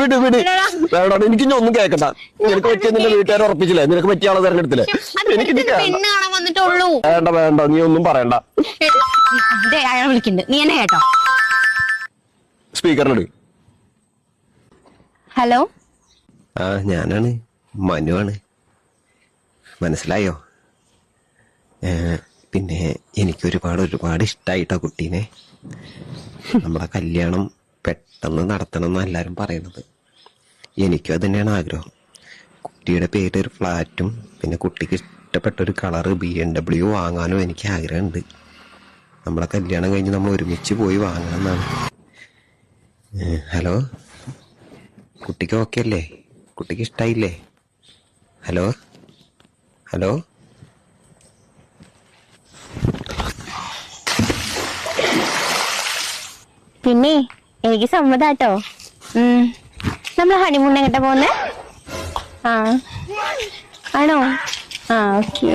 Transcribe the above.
വിട് വിട്. എനിക്ക് ഒന്നും കേക്കണ്ട നിനക്ക് പറ്റിയ നിന്റെ വീട്ടുകാർ ഉറപ്പിച്ചില്ലേ? നിനക്ക് പറ്റിയ ആളെ തെരഞ്ഞെടുത്തില്ലേ എനിക്ക് വേണ്ട വേണ്ട നീ ഒന്നും പറയണ്ട. വിളിക്കുന്നുണ്ട് നീ എന്നെ കേട്ടോ. സ്പീക്കറിനോട് ഹലോ? ആ ഞാനാണ്. മനുവാണ് മനസ്സിലായോ? പിന്നെ എനിക്ക് ഒരുപാട് ഒരുപാട് ഇഷ്ടായിട്ടോ കുട്ടീനെ. നമ്മളെ കല്യാണം പെട്ടെന്ന് നടത്തണം എന്ന് എല്ലാവരും പറയുന്നത്. എനിക്കും അത് തന്നെയാണ് ആഗ്രഹം. കുട്ടിയുടെ പേര് ഒരു ഫ്ലാറ്റും പിന്നെ കുട്ടിക്ക് ഇഷ്ടപ്പെട്ട ഒരു കളറ് ബി എം ഡബ്ല്യു വാങ്ങാനും എനിക്ക് ആഗ്രഹമുണ്ട്. നമ്മളെ കല്യാണം കഴിഞ്ഞ് നമ്മൾ ഒരുമിച്ച് പോയി വാങ്ങണം എന്നാണ്. ഹലോ? കുട്ടിക്ക് ഓക്കെ അല്ലേ? കുട്ടിക്ക് ഇഷ്ടായില്ലേ? ഹലോ? ഹലോ? പിന്നെ എനിക്ക് സമ്മതാട്ടോ. നമ്മൾ ഹണിമൂൺ എങ്ങട്ടാ പോന്നെ ആ. ആണോ? ആ ഓക്കെ.